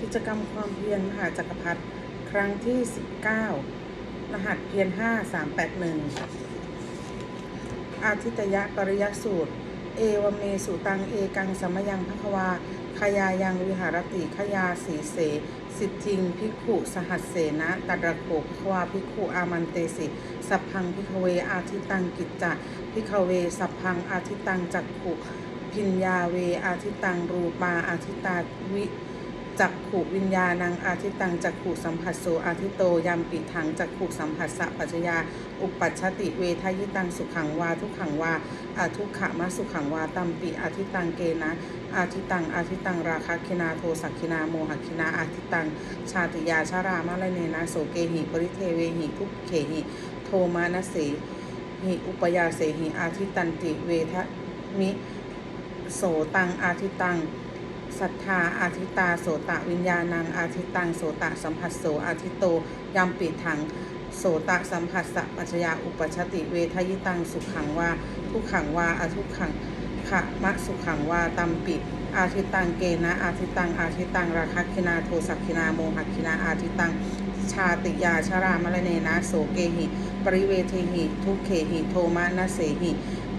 กิจกรรมความเพียรมหาจักรพรรดิครั้งที่ 19 รหัสเพียร 5 3 8 1 อาทิตยปริยสูตร เอวเมสุตังเอกังสมยังภควาขยายังวิหารติขยาสีเส สิทธิงพิกขุสหัสเสนะตัดระโขภควาพิกขุอามันเตสิสัพพังพิกเวอาทิตังกิจจะพิกเวสัพพังอาทิตังจักขุพิญญาเวอาทิตังรูปาอาทิตาวิ จักขุวิญญาณังอาทิตังจักขุสัมผัสโสอาทิโตยัมปิทังจักขุสัมผัสสะปัจจยา อุปปัชชติเวทยิตังสุขังวาทุกขังวาอาทุกขะมาสุขังวาตัมปิอาทิตังเกนะอาทิตังอาทิตังราคะคินาโทสักคินาโมหคินาอาทิตัง ชาติยาชารามะละเนนะโสเกหิปริเทเวหิทุกเขหิโทมานะเสหิอุปยาเสหิอาทิตันติเวทมิโสตังอาทิตัง ศรัทธาอาทิตาโสตะวิญญาณังอาทิตังโสตะสัมผัสโสอาทิโตยัมปิถังโสตะสัมผัสสะปัจจยาอุปชติเวทยิตังสุขังวาทุกขังวาอาทุกขังขะมะสุขังวาตัมปิ อาทิตังเกนะอาทิตังอาทิตังราคะคินาโทสักคินาโมหคินาอาทิตังชาติยาชารามะละเนนะโสเกหิ ปริเวเทหิ ทุกเขหิโทมานะเสหิ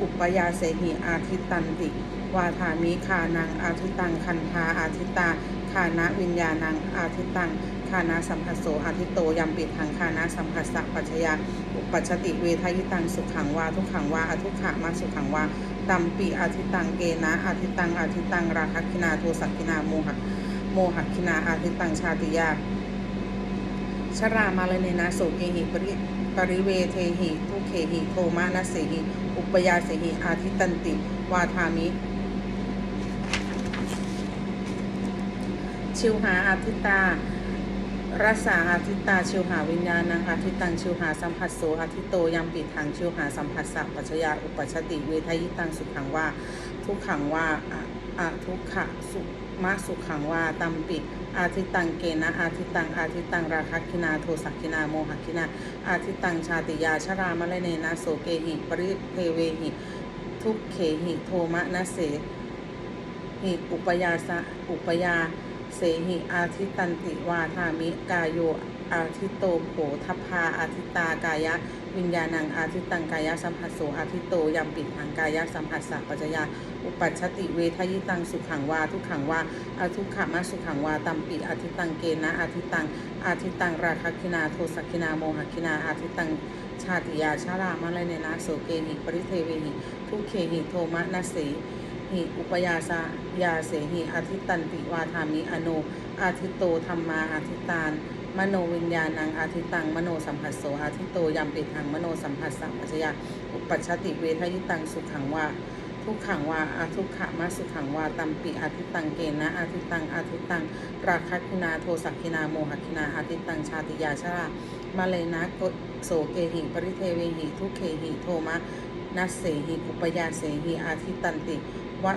อุปยาเสหิอาทิตันติ วาทามิคานังอาทิตังคันธาอาทิตาคานะวิญญาณังอาทิตังคานะสัมผัสโสอาทิโตยัมปิดทังคานะสัมผัสสะปัจจยาอุปัชติเวทยิตังสุขังวาทุกขังวาอทุกขะมาสุขังวาตัมปีอาทิตังเกนะอาทิตังอาทิตังราคคินาโทสักคินาโมหะโมหะคินาอาทิตังชาติยาชรามาเลเนนะโสเกหิปริปริเวเทหิทุเคหิโทมานะเสหิอุปยาเสหิอาทิตันติ วาทามิ ชิวหาอาทิตารัสสาอาทิตาชิวหาวิญญาณังอาทิตังชิวหาสัมผัสโสอาทิโตยัมปิทังชิวหาสัมผัสสะปัจจยาอุปชติเวทยิตังสุขังว่า ทุกขังว่าอะอะทุกขะสุมะสุขังว่าตัมปิ อาทิตังเกนะอาทิตังอาทิตังราคะคินาโทสักคินาโมหคินาอาทิตังชาติยาชรามะเลเนนะโสเกหิปริเทเวหิ ทุกเขหิโทมะนะเสหิอุปยาสะอุปยา เสหิอาทิตันติวาทามิกายโยอาทิโตโผทัพพาอาทิตากายะ วิญญาณังอาทิตังกายะสัมผัสโสอาทิโตยัมปิทังกายะสัมผัสสะปัจจยาอุปัชชติเวทยิตังสุขังวาทุกขังวาอาทุกขมาสุขังวาตัมปิอาทิตังเกนะอาทิตังอาทิตังราคคินาโทสักินาโมหคินาอาทิตังชาติยาชารามะเลเนนะโสเกหิปริเทเวหิทุเขหิโทมะนะเส หิอุปยาสยาเสหิอาทิตันติวาทามิอโนอาทิโตธรรมาอาทิตานมโนวิญญาณังอาทิตังมโนสัมผัสโสอาทิโตยัมปิทังมโนสัมผัสสัมปัจยาอุปัชชติเวทยิตังสุขังวาทุกขังวาอาทุกขะมาสุขังวาตัมปิอาทิตังเกนะอาทิตังอาทิตังราคะคินาโทสักคินาโมหคินาอาทิตังชาติยาชรามาเลนะโกโสเกหิปริเทเวหิทุกเขหิโทมะ นัสเสหิอุปยาเสหิอาทิตันติวั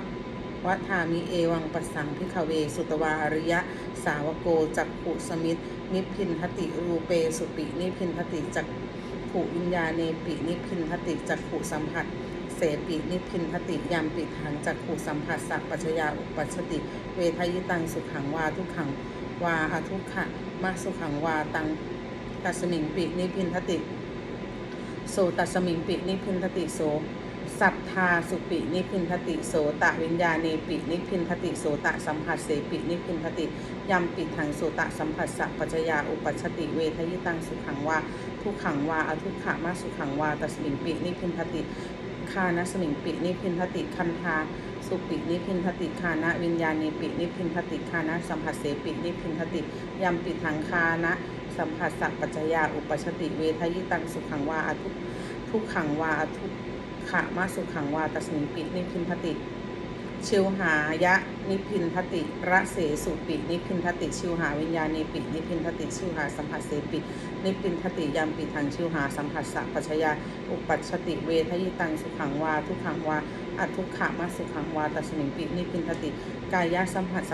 วัฏามิเอวังปัสสังพิขเว สุตวาอริยะ สาวโกจักขุสมิตนิพินทติรูเปสุปินิพินทติจักขุวิญญาเนปินิพินทติจักขุสัมผัส เสปินิพินทติยามปิทังจักขุสัมผัสสัปัจจยาอุปัชติ เวทยิตังสุขังวาทุกขังวาอทุกขะมาสุขังวาตังตัสมิงปินิพินทติ โสตัสมิงปินิพินทติโสสัทธาสุปินิพินทติโสตะวิญญาเนปินิพินทติโสตะสัมผัสเสปินิพินทติยัมปิทังโสตะสัมผัสสะปัจจยาอุปัชติเวทยิตังสุขังวาทุขังวาอทุขะมาสุขังวาตัสมิงปินิพินทติคานะสมิงปินิพินทติคันธาสุปินิพินทติคานะวิญญาณีปินิพินทติคานะสัมผัสเสปินิพินทติยัมปิทังคานะ สัมผัสสัพปัจจยาอุปชติเวทยิตังสุขังวาอทุทุกขังวาอทุกขะมาสุขังวาตัสมิงปินิพินทติชิวหายะนิพินทติระเสสุปินิพินทติชิวหาวิญญาณีปินิพินทติชิวหาสัมผัสเสปินิพินทติยามปิทังชิวหาสัมผัสสะปัจจยาอุปัชติเวทยิตังสุขังวาทุกขังวาอัทุกขะมาสุขังวาตัสมิงปินิพินทติกายะสัมผัส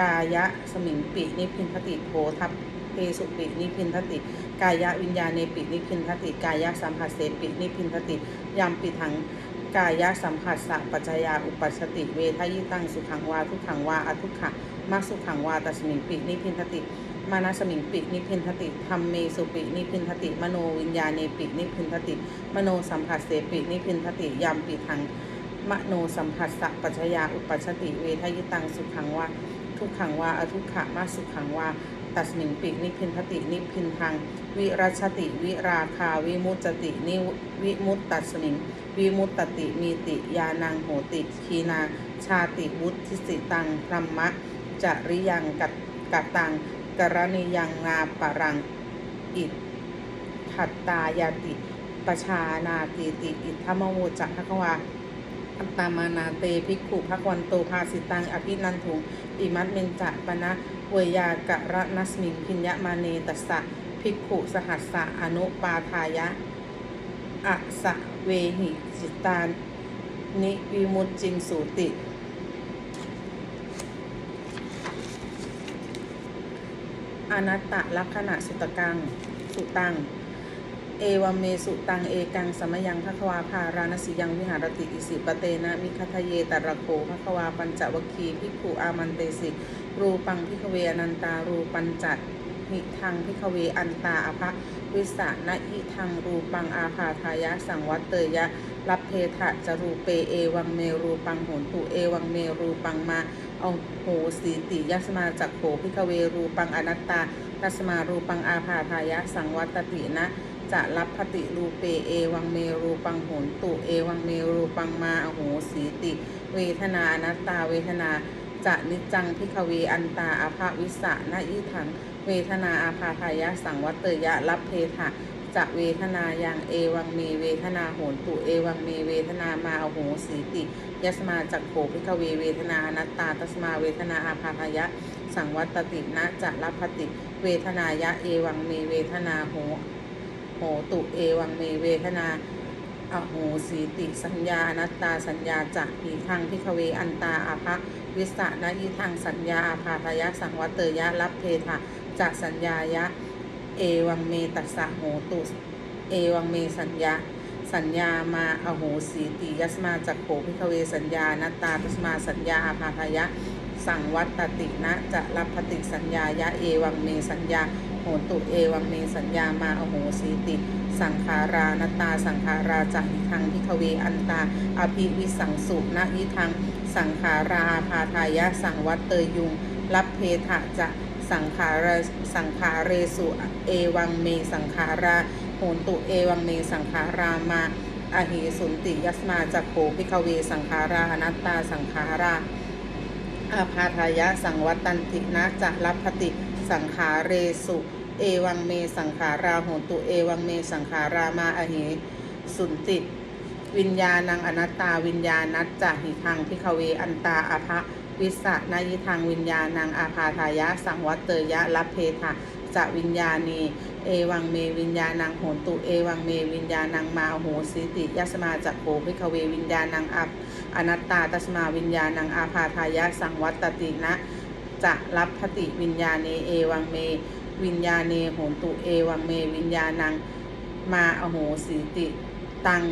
กายะสมิงปินิพินทติโพทัพ เพสุปินิพินทติ กายะวิญญาเนปินิพินทติ กายะสัมผัสเสปินิพินทติยามปิทังกายะสัมผัสสะปัจจยาอุปัชติเวทยิตังสุขังวาทุกขังวาอทุกขะมักสุขังวาตัสมิงปินิพินทติ มานาสมิงปินิพินทติธรรมเมสุปินิพินทติ มโนวิญญาเนปินิพินทติ มโนสัมผัสเสปินิพินทติยามปิทังมโนสัมผัสสะปัจจยาอุปัชติเวทยิตังสุขังวาทุกขังวาอทุกขะมาสุขังวา ตัสมิงปินิพินทตินิพินทัง วิรัชติ วิราคาวิมุตจตินิวิมุตตัสมิง วิมุตตติมีติยานังโหติ คีนา ชาติวุฒิสิตังพรหมะจริยังกัตกตังกรณียังนาปรัง อิทัตตายาติปชานาติติ อิทธมโวจักภควา อัตตามานาเตภิกขุภควันโตภาสิตังอภินันทุงอิมัตเมนจะปนะเวยากะระนัสมิงพิญญมาเนตัสสะภิกขุสหัสสะอนุปาทายะอะสะเวหิจิตานนิวิมุตจิงสูติอนัตตลักษณะสุตกัง สุตัง เอวเมสุตังเอกังสมยังภควาภารานสิยังวิหารติอิสิปเตนะมิคทะเยตระโคภควาปัญจวคีพิกขุอามันเตสิรูปังพิกเวอนันตารูปัญจัตนิทังพิกเวอันตาอภะวิสานะอิทังรูปังอาภาทายะสังวัตเตยะรับเพทะจรูเปเอวังเมรูปังโหนตุเอวังเมรูปังมาเอาโหสีติยัสมาจักโขพิกเวรูปังอนัตตาัสมารูปังอาภาทายะสังวัตตินะ จะรับพติรูเปเอวังเมรูปังโหนตุเอวังเมรูปังมาอโหสีติ เวทนาอนัตตาเวทนาจะนิจังพิกเวอันตาอาภาวิสะนะอิทังเวทนาอาภาทายะสังวัตเตยะรับเพทะจะเวทนายังเอวังเมเวทนาโหนตุเอวังเมเวทนามาอโหสีติยสมาจักโขพิกเวเวทนานัตตาตัสมาเวทนาอาภาทายะ สังวัตตินะจะรับพติ เวทนายะเอวังเมเวทนาโห โหตุเอวังเมเวทนาอโหสีติสัญญาอนัตตาสัญญาจะอีทังพิกเวอันตาอาภะวิสะนะอีทังสัญญาอาภาทยะสังวัตเตยะรับเพทะจะสัญญายะ เอวังเมตัสสะโหตุเอวังเมสัญญา สัญญามาอโหสีติยัสมาจักโขพิกเวสัญญานัตตาตัสมาสัญญาอาภาทยะ สังวัตตินะจะรับพติสัญญายะเอวังเมสัญญา โหตุเอวังเมสัญญามาอโหสีติ สังขารานตา สังขาราจะอิทังพิกเวอันตา อภิวิสังสุนะอิทัง สังขาราอาทายะสังวัตเตยยุงรับเพทะจะสังขารสังขาเรสุเอวังเมสังขาราโหตุเอวังเมสังขารามาอหิสุนติยัสมาจักโขพิกเวสังขาราอนัตตาสังขาราอาพาทายะสังวัตตันตินะจะรับพติ สังขาเรสุ เอวังเมสังขาราโหตุ เอวังเมสังขารามาอหิสุนติวิญญาณังอนัตตาวิญญาณัจจหิทังพิกเวอันตาอภะวิสะนายิทางวิญญาณังอาภาทายะ สังวัตเตยะรับเพทะจะวิญญาณีเอวังเมวิญญาณังโหนตุเอวังเมวิญญาณังมาโหสิติยัสมาจักโขพิกเววิญญาณังอาอนัตตาตัสมาวิญญาณังอาภาทายะสังวัตตินะ จะรับพติวิญญาเนเอวังเม วิญญาเนโหนตุเอวังเม วิญญาณังมาอโหสิติตัง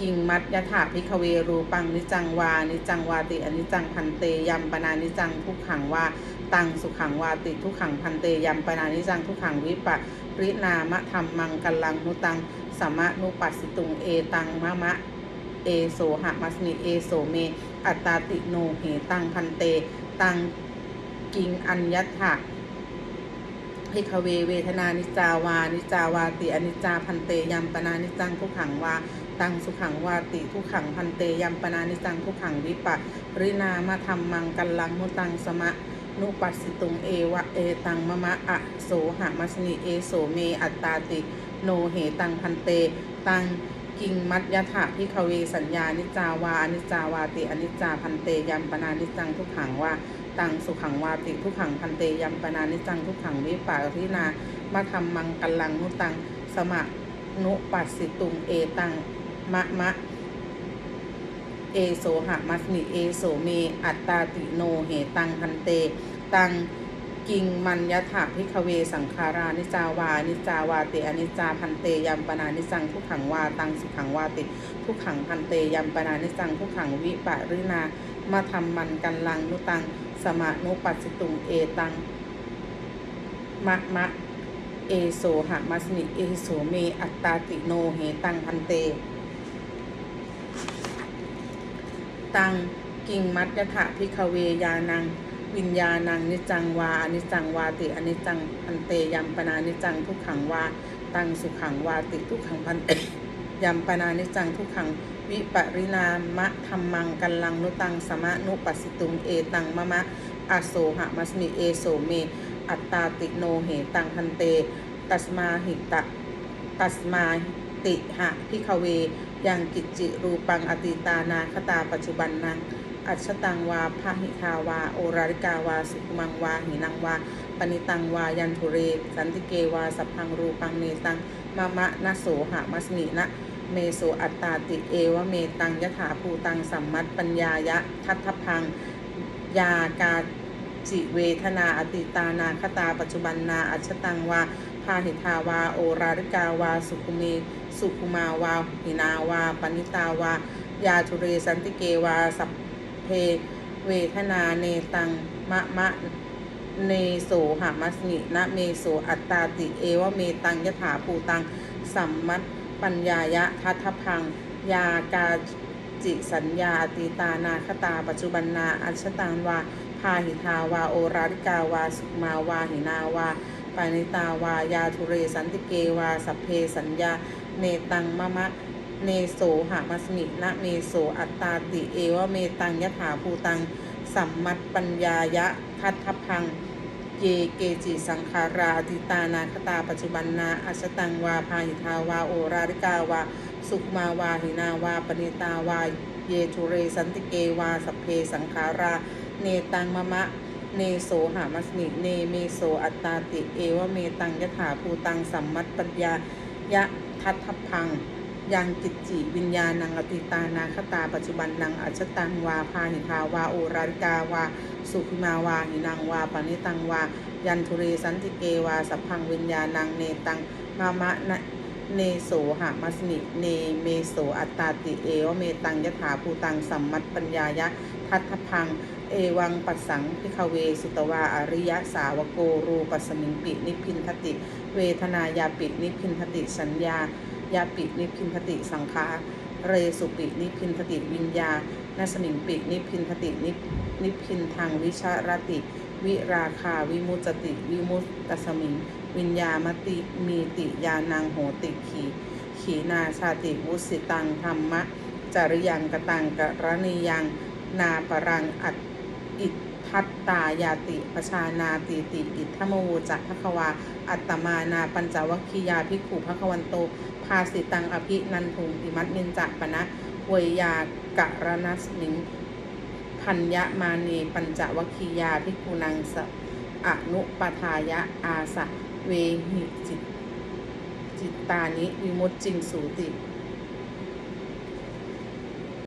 กิงมัดยะถาพิคเวรูปังนิจังวา นิจังวาติอนิจังพันเตยัมปนานิจังทุกขังวาตังสุขังวาติทุกขังพันเตยัมปนานิจังทุกขังวิปะรินามะธรรมมังกัลังนุตังสัมมะนุปัสสิตุงเอตังมะมะเอโสหะมัสมิเอโสเม อัตตาติโนเหตังพันเต ตัง กิงอัญญัตถะพิกเวเวทนานิจาวา นิจาวาติอนิจจาพันเตยัมปนานิจังทุกขังวาตังสุขังวาติทุกขังพันเตยัมปนานิจังทุกขังวิปัสรินามะธรรมมังกัลลังมุตังสมะนุปัสสิตุงเอวะเอตังมะมะอะโสหะมัสนิเอโสเมอัตตาติ โนเหตังพันเต ตังกิงมัตยถาพิคเวสัญญานิจาวาอนิจาวาติอนิจจาพันเตยัมปนานิจังทุกขังวา ตังสุขังวาติทุกขังพันเตยัมปนานิจังทุกขังวิปารินามาทำมังกัลลังนุตัง สมะนุปัสสิตุงเอตังมะมะ เอโสหะมัสมิเอโสเม อัตตาติโนเหตังพันเต ตังกิงมัญยถาพิคเวสังขารานิจาวานิจาวาติอนิจจาพันเตยัมปนานิจังทุกขังวาตังสุขังวาติทุกขังพันเตยัมปนานิจังทุกขังวิปะรินามาทำมันกันลังนุตัง สมานุปัสสิตุงเอตังมะมะเอโสหะมัสมิเอโสเมอัตตาติโนเหตังพันเต ตังกิงมัตยถะพิคเวยานัง วิญญาณังนิจังวาอนิจังวาติอนิจังพันเตยัมปนานิจังทุกขังวาตังสุขังวาติทุกขังพันเตยัมปนานิจจังทุกขัง วิปริณามะธรรมังกันลังนุตังสมะนุปัสสิตุงเอตังมะมะอโสหะมัสมิเอโสเม อัตตาติโนเหตังพันเต ตัสมาหิตะตัสมาติหะพิคเวยังกิจจิรูปังอติตานาคตาปัจจุบันนังอัจฉตังวาพาหิทาวา โอราริกาวาสุขุมังวา หินังวา ปณิตังวา ยันทุเร สันติเกวา สัพพังรูปังเนตัง มะมะนะโสหะมัสมินะ เมโสอัตตาติเอวเมตังยถาภูตังสัมมัตปัญญายะทัตถพัง ยากาจิเวทนาอติตานาคตาปัจจุบันนาอัจฉตังวาพาหิทาวา โอราริกาวา สุขุเมสุขุมาวาหินาวาปณิตาวา ยาทุเรสันติเกวา สัพเพเวทนาเนตังมะมะเนโสหามัสมินะเมโสอัตตาติเอวเมตังยถาภูตังสัมมัต ปัญญายะทัทพัง ยากาจิสัญญาอติตานาคตา ปัจจุบันนาอัชตังวาพาหิทาวาโอราริกาวาสุมาวาหินาวาปานิตาวายาทุเรสันติเกวาสัพเพสัญญา เนตังมะมะเนโสหามัสมินะเมโสอัตตาติเอวเมตังยถาภูตังสัมมัตปัญญายะทัทพัง เยเกจิสังขาราอติตานาคตาปัจจุบันนาอัชตังวาพาหิทาวาโอราริกาวาสุขมาวาหินาวาปณิตาวาเยทุเรสันติเกวาสัพเพสังขารา เนตังมะมะ เนโสหามัสมิเนเมโสอัตตาติ เอวเมตังยถาภูตังสัมมัตปัญญายะทัตทพัง ยังกิจจิวิญญาณังอติตานาคตา ปัจจุบันนังอัจตังวาพาหิทาวาโอราริกาวา สุขิมาวาหินังวาปณิตังวา ยันทุเรสันติเกวาสัพพังวิญญาณังเนตังมามะนะเนโสหามัสมิเนเมโสอัตตาติเอวเมตังยถาภูตังสัมมัตปัญญายะทัตถพังเอวังปัสสังพิคเวสุตวาอริยสาวโกรูปัสมิงปินิพินทติ เวทนายาปินิพินทติสัญญา ยาปินิพินทติสังขาเรสุปินิพินทติวิญญาณสมิงปินิพินทตินิพนิพินทางวิชารติ วิราคาวิมุตติวิมุตตสมิง วิญญามติมีติยานังโหติขีขีนาชาติวุสิตังธรรมะจริยังกตังกรณียัง นาปรังอัต ทัตตายาติปชานาติติอิทัมโมจักภควา อัตตมานาปัญจวัคคียาภิกขุภควันโต ภาสิตังอภินันทุงอิมัตเนนจักปนะเวยากะรนัสมิงพัญญามาเนปัญจวัคคียาภิกขุนังสะอนุปทายะอาสะเวหิจิตจิตตานิวิมุตจิงสูติ